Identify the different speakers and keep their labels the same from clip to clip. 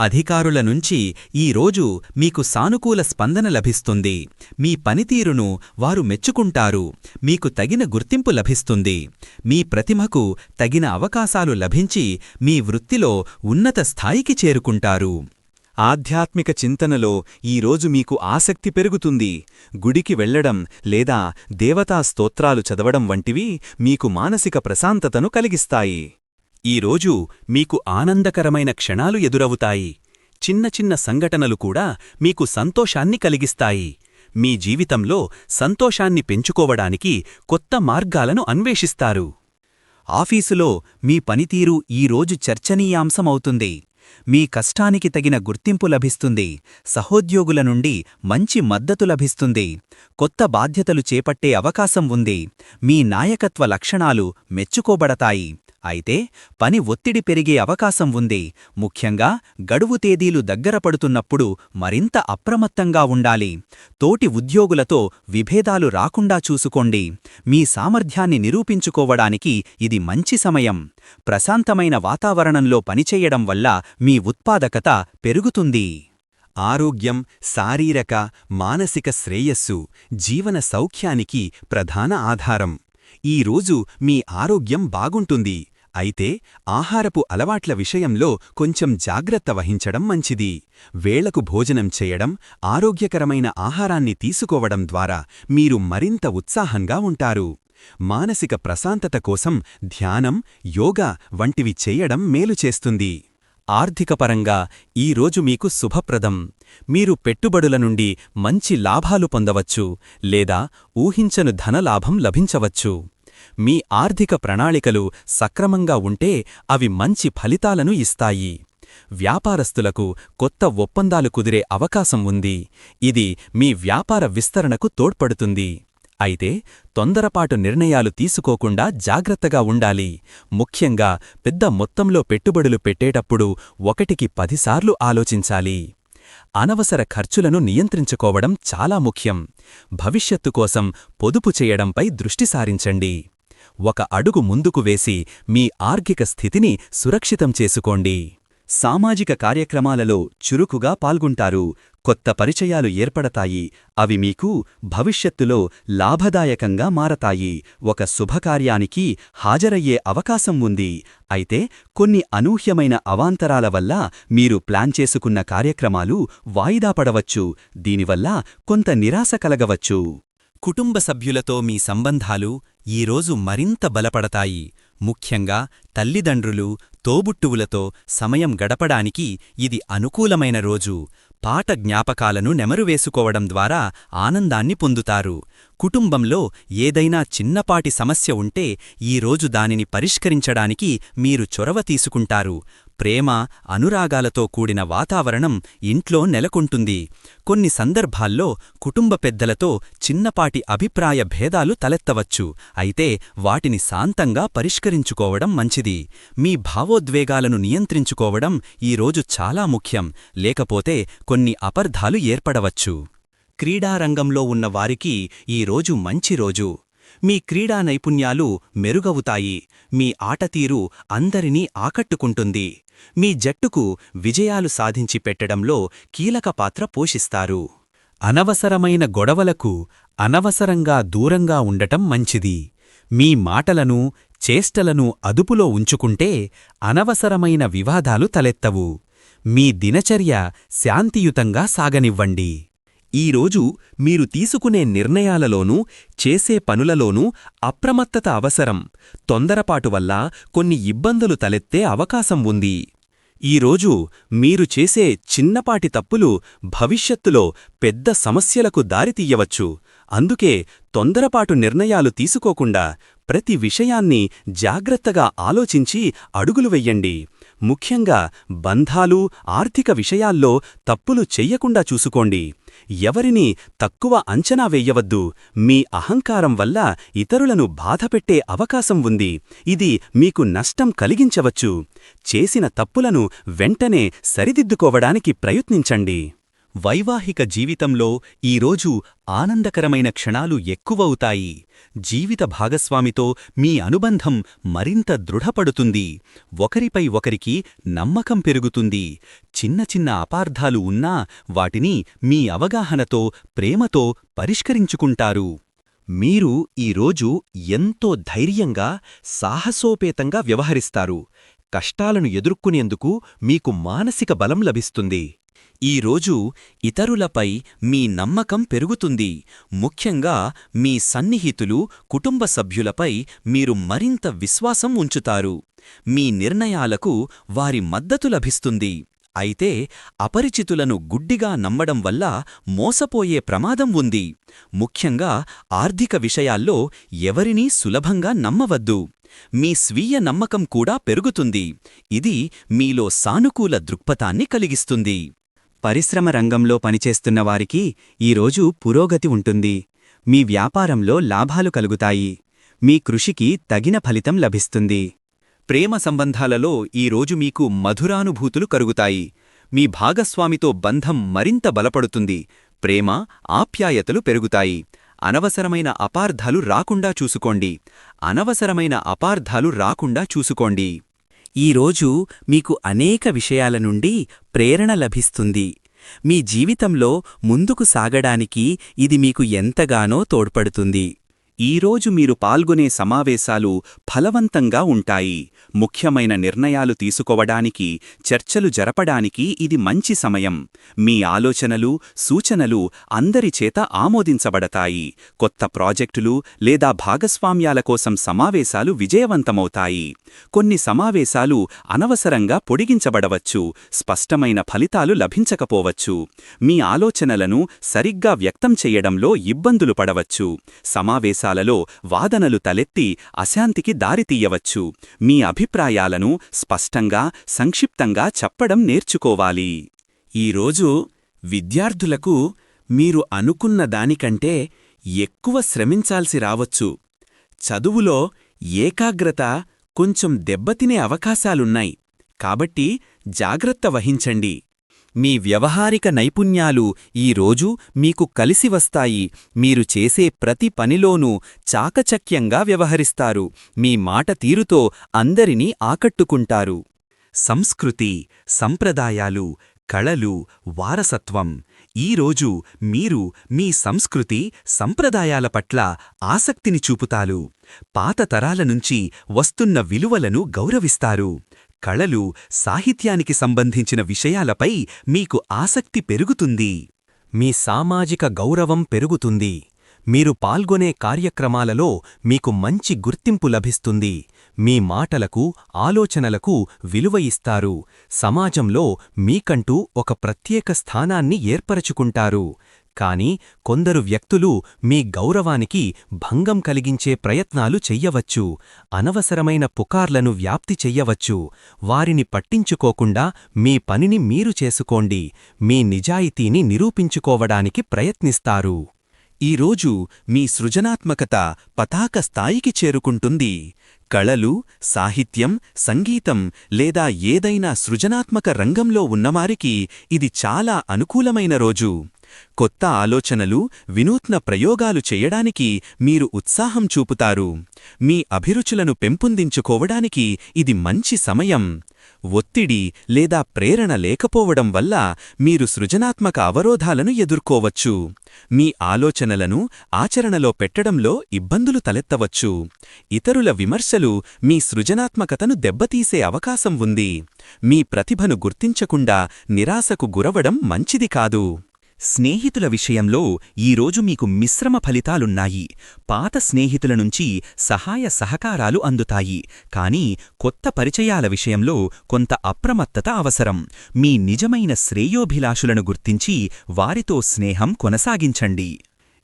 Speaker 1: అధికారుల నుంచి ఈరోజు మీకు సానుకూల స్పందన లభిస్తుంది. మీ పనితీరును వారు మెచ్చుకుంటారు. మీకు తగిన గుర్తింపు లభిస్తుంది. మీ ప్రతిమకు తగిన అవకాశాలు లభించి మీ వృత్తిలో ఉన్నత స్థాయికి చేరుకుంటారు. ఆధ్యాత్మిక చింతనలో ఈరోజు మీకు ఆసక్తి పెరుగుతుంది. గుడికి వెళ్ళడం లేదా దేవతా స్తోత్రాలు చదవడం వంటివి మీకు మానసిక ప్రశాంతతను కలిగిస్తాయి. ఈరోజు మీకు ఆనందకరమైన క్షణాలు ఎదురవుతాయి. చిన్న చిన్న సంఘటనలు కూడా మీకు సంతోషాన్ని కలిగిస్తాయి. మీ జీవితంలో సంతోషాన్ని పెంచుకోవడానికి కొత్త మార్గాలను అన్వేషిస్తారు. ఆఫీసులో మీ పనితీరు ఈరోజు చర్చనీయాంశమవుతుంది. మీ కష్టానికి తగిన గుర్తింపు లభిస్తుంది. సహోద్యోగుల నుండి మంచి మద్దతు లభిస్తుంది. కొత్త బాధ్యతలు చేపట్టే అవకాశం ఉంది. మీ నాయకత్వ లక్షణాలు మెచ్చుకోబడతాయి. అయితే పని ఒత్తిడి పెరిగే అవకాశం ఉంది. ముఖ్యంగా గడువు తేదీలు దగ్గర పడుతున్నప్పుడు మరింత అప్రమత్తంగా ఉండాలి. తోటి ఉద్యోగులతో విభేదాలు రాకుండా చూసుకోండి. మీ సామర్థ్యాన్ని నిరూపించుకోవడానికి ఇది మంచి సమయం. ప్రశాంతమైన వాతావరణంలో పనిచేయడం వల్ల మీ ఉత్పాదకత పెరుగుతుంది. ఆరోగ్యం శారీరక మానసిక శ్రేయస్సు జీవన సౌఖ్యానికి ప్రధాన ఆధారం. ఈరోజు మీ ఆరోగ్యం బాగుంటుంది. అయితే ఆహారపు అలవాట్ల విషయంలో కొంచెం జాగ్రత్త వహించడం మంచిది. వేళకు భోజనం చేయడం ఆరోగ్యకరమైన ఆహారాన్ని తీసుకోవడం ద్వారా మీరు మరింత ఉత్సాహంగా ఉంటారు. మానసిక ప్రశాంతత కోసం ధ్యానం యోగా వంటివి చేయడం మేలు చేస్తుంది. ఆర్థికపరంగా ఈరోజు మీకు శుభప్రదం. మీరు పెట్టుబడుల నుండి మంచి లాభాలు పొందవచ్చు లేదా ఊహించను ధనలాభం లభించవచ్చు. మీ ఆర్థిక ప్రణాళికలు సక్రమంగా ఉంటే అవి మంచి ఫలితాలను ఇస్తాయి. వ్యాపారస్తులకు కొత్త ఒప్పందాలు కుదిరే అవకాశం ఉంది. ఇది మీ వ్యాపార విస్తరణకు తోడ్పడుతుంది. అయితే తొందరపాటు నిర్ణయాలు తీసుకోకుండా జాగ్రత్తగా ఉండాలి. ముఖ్యంగా పెద్ద మొత్తంలో పెట్టుబడులు పెట్టేటప్పుడు ఒకటికి పదిసార్లు ఆలోచించాలి. అనవసర ఖర్చులను నియంత్రించుకోవడం చాలా ముఖ్యం. భవిష్యత్తు కోసం పొదుపు చేయడంపై దృష్టి సారించండి. ఒక అడుగు ముందుకు వేసి మీ ఆర్ఘిక స్థితిని సురక్షితం చేసుకోండి. సామాజిక కార్యక్రమాలలో చురుకుగా పాల్గొంటారు. కొత్త పరిచయాలు ఏర్పడతాయి. అవి మీకు భవిష్యత్తులో లాభదాయకంగా మారతాయి. ఒక శుభకార్యానికి హాజరయ్యే అవకాశం ఉంది. అయితే కొన్ని అనూహ్యమైన అవాంతరాల వల్ల మీరు ప్లాన్ చేసుకున్న కార్యక్రమాలు వాయిదా పడవచ్చు. దీనివల్ల కొంత నిరాశ కలగవచ్చు. కుటుంబ సభ్యులతో మీ సంబంధాలు ఈరోజు మరింత బలపడతాయి. ముఖ్యంగా తల్లిదండ్రులు తోబుట్టువులతో సమయం గడపడానికి ఇది అనుకూలమైన రోజు. పాట జ్ఞాపకాలను నెమరువేసుకోవడం ద్వారా ఆనందాన్ని పొందుతారు. కుటుంబంలో ఏదైనా చిన్నపాటి సమస్య ఉంటే ఈరోజు దానిని పరిష్కరించడానికి మీరు చొరవ తీసుకుంటారు. ప్రేమ అనురాగాలతో కూడిన వాతావరణం ఇంట్లో నెలకొంటుంది. కొన్ని సందర్భాల్లో కుటుంబ పెద్దలతో చిన్నపాటి అభిప్రాయ భేదాలు తలెత్తవచ్చు. అయితే వాటిని శాంతంగా పరిష్కరించుకోవడం మంచిది. మీ భావోద్వేగాలను నియంత్రించుకోవడం ఈరోజు చాలా ముఖ్యం. లేకపోతే కొన్ని అపర్ధాలు ఏర్పడవచ్చు. క్రీడారంగంలో ఉన్న వారికి ఈరోజు మంచి రోజు. మీ క్రీడా నైపుణ్యాలు మెరుగవుతాయి. మీ ఆటతీరు అందరినీ ఆకట్టుకుంటుంది. మీ జట్టుకు విజయాలు సాధించి పెట్టడంలో కీలక పాత్ర పోషిస్తారు. అనవసరమైన గొడవలకు అనవసరంగా దూరంగా ఉండటం మంచిది. మీ మాటలను చేష్టలను అదుపులో ఉంచుకుంటే అనవసరమైన వివాదాలు తలెత్తవు. మీ దినచర్య శాంతియుతంగా సాగనివ్వండి. ఈరోజు మీరు తీసుకునే నిర్ణయాలలోనూ చేసే పనులలోనూ అప్రమత్తత అవసరం. తొందరపాటు వల్ల కొన్ని ఇబ్బందులు తలెత్తే అవకాశం ఉంది. ఈరోజు మీరు చేసే చిన్నపాటి తప్పులు భవిష్యత్తులో పెద్ద సమస్యలకు దారితీయవచ్చు అందుకే తొందరపాటు నిర్ణయాలు తీసుకోకుండా ప్రతి విషయాన్ని జాగ్రత్తగా ఆలోచించి అడుగులు వెయ్యండి ముఖ్యంగా బంధాలు ఆర్థిక విషయాల్లో తప్పులు చెయ్యకుండా చూసుకోండి. ఎవరిని తక్కువ అంచనా వేయవద్దు. మీ అహంకారం వల్ల ఇతరులను బాధపెట్టే అవకాశం ఉంది. ఇది మీకు నష్టం కలిగించవచ్చు. చేసిన తప్పులను వెంటనే సరిదిద్దుకోవడానికి ప్రయత్నించండి. వైవాహిక జీవితంలో ఈరోజు ఆనందకరమైన క్షణాలు ఎక్కువవుతాయి. జీవిత భాగస్వామితో మీ అనుబంధం మరింత దృఢపడుతుంది. ఒకరిపై ఒకరికి నమ్మకం పెరుగుతుంది. చిన్న చిన్న అపార్థాలు ఉన్నా వాటిని మీ అవగాహనతో ప్రేమతో పరిష్కరించుకుంటారు. మీరు ఈరోజు ఎంతో ధైర్యంగా సాహసోపేతంగా వ్యవహరిస్తారు. కష్టాలను ఎదుర్కొనేందుకు మీకు మానసిక బలం లభిస్తుంది. ఈరోజు ఇతరులపై మీ నమ్మకం పెరుగుతుంది. ముఖ్యంగా మీ సన్నిహితులు కుటుంబ సభ్యులపై మీరు మరింత విశ్వాసం ఉంచుతారు. మీ నిర్ణయాలకు వారి మద్దతు లభిస్తుంది. అయితే అపరిచితులను గుడ్డిగా నమ్మడం వల్ల మోసపోయే ప్రమాదం ఉంది. ముఖ్యంగా ఆర్థిక విషయాల్లో ఎవరినీ సులభంగా నమ్మవద్దు. మీ స్వీయ నమ్మకం కూడా పెరుగుతుంది. ఇది మీలో సానుకూల దృక్పథాన్ని కలిగిస్తుంది. పరిశ్రమ రంగంలో పనిచేస్తున్న వారికి ఈరోజు పురోగతి ఉంటుంది. మీ వ్యాపారంలో లాభాలు కలుగుతాయి. మీ కృషికి తగిన ఫలితం లభిస్తుంది. ప్రేమ సంబంధాలలో ఈరోజు మీకు మధురానుభూతులు కలుగుతాయి మీ భాగస్వామితో బంధం మరింత బలపడుతుంది. ప్రేమ ఆప్యాయతలు పెరుగుతాయి. అనవసరమైన అపార్థాలు రాకుండా చూసుకోండి. అనవసరమైన అపార్థాలు రాకుండా చూసుకోండి. ఈరోజు మీకు అనేక విషయాల నుండి ప్రేరణ లభిస్తుంది. మీ జీవితంలో ముందుకు సాగడానికి ఇది మీకు ఎంతగానో తోడ్పడుతుంది. ఈరోజు మీరు పాల్గొనే సమావేశాలు ఫలవంతంగా ఉంటాయి. ముఖ్యమైన నిర్ణయాలు తీసుకోవడానికి చర్చలు జరపడానికి ఇది మంచి సమయం. మీ ఆలోచనలు సూచనలు అందరి చేత ఆమోదించబడతాయి. కొత్త ప్రాజెక్టులు లేదా భాగస్వామ్యాల కోసం సమావేశాలు విజయవంతమవుతాయి. కొన్ని సమావేశాలు అనవసరంగా పొడిగించబడవచ్చు స్పష్టమైన ఫలితాలు లభించకపోవచ్చు. మీ ఆలోచనలను సరిగ్గా వ్యక్తం చెయ్యడంలో ఇబ్బందులు పడవచ్చు. సమావేశాలు విషయాలలో వాదనలు తలెత్తి అశాంతికి దారితీయవచ్చు మీ అభిప్రాయాలను స్పష్టంగా సంక్షిప్తంగా చెప్పడం నేర్చుకోవాలి. ఈరోజు విద్యార్థులకు మీరు అనుకున్న దానికంటే ఎక్కువ శ్రమించాల్సి రావచ్చు. చదువులో ఏకాగ్రత కొంచెం దెబ్బతినే అవకాశాలున్నాయి. కాబట్టి జాగ్రత్త వహించండి. మీ వ్యవహారిక నైపుణ్యాలు ఈరోజు మీకు కలిసి వస్తాయి. మీరు చేసే ప్రతి పనిలోనూ చాకచక్యంగా వ్యవహరిస్తారు. మీ మాట తీరుతో అందరినీ ఆకట్టుకుంటారు. సంస్కృతి సంప్రదాయాలు కళలు వారసత్వం ఈరోజు మీరు మీ సంస్కృతి సంప్రదాయాల పట్ల ఆసక్తిని చూపుతారు. పాత తరాల నుంచి వస్తున్న విలువలను గౌరవిస్తారు. కళలు సాహిత్యానికి సంబంధించిన విషయాలపై మీకు ఆసక్తి పెరుగుతుంది. మీ సామాజిక గౌరవం పెరుగుతుంది. మీరు పాల్గొనే కార్యక్రమాలలో మీకు మంచి గుర్తింపు లభిస్తుంది. మీ మాటలకు ఆలోచనలకు విలువ ఇస్తారు. సమాజంలో మీకంటూ ఒక ప్రత్యేక స్థానాన్ని ఏర్పరచుకుంటారు. కాని కొందరు వ్యక్తులు మీ గౌరవానికి భంగం కలిగించే ప్రయత్నాలు చెయ్యవచ్చు అనవసరమైన పుకార్లను వ్యాప్తి చెయ్యవచ్చు. వారిని పట్టించుకోకుండా మీ పనిని మీరు చేసుకోండి మీ నిజాయితీని నిరూపించుకోవడానికి ప్రయత్నిస్తారు. ఈరోజు మీ సృజనాత్మకత పతాక స్థాయికి చేరుకుంటుంది. కళలు సాహిత్యం సంగీతం లేదా ఏదైనా సృజనాత్మక రంగంలో ఉన్నవారికి ఇది చాలా అనుకూలమైన రోజు. కొత్త ఆలోచనలు వినూత్న ప్రయోగాలు చేయడానికి మీరు ఉత్సాహం చూపుతారు. మీ అభిరుచులను పెంపొందించుకోవడానికి ఇది మంచి సమయం. ఒత్తిడి లేదా ప్రేరణ లేకపోవడం వల్ల మీరు సృజనాత్మక అవరోధాలను ఎదుర్కోవచ్చు. మీ ఆలోచనలను ఆచరణలో పెట్టడంలో ఇబ్బందులు తలెత్తవచ్చు. ఇతరుల విమర్శలు మీ సృజనాత్మకతను దెబ్బతీసే అవకాశం ఉంది. మీ ప్రతిభను గుర్తించకుండా నిరాశకు గురవడం మంచిది కాదు. స్నేహితుల విషయంలో ఈరోజు మీకు మిశ్రమ ఫలితాలున్నాయి. పాత స్నేహితుల నుంచి సహాయ సహకారాలు అందుతాయి. కానీ కొత్త పరిచయాల విషయంలో కొంత అప్రమత్తత అవసరం. మీ నిజమైన శ్రేయోభిలాషులను గుర్తించి వారితో స్నేహం కొనసాగించండి.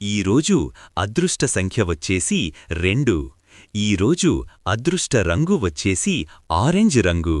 Speaker 1: ఈరోజు అదృష్ట సంఖ్య వచ్చేసి రెండు. ఈరోజు అదృష్ట రంగు వచ్చేసి ఆరెంజ్ రంగు.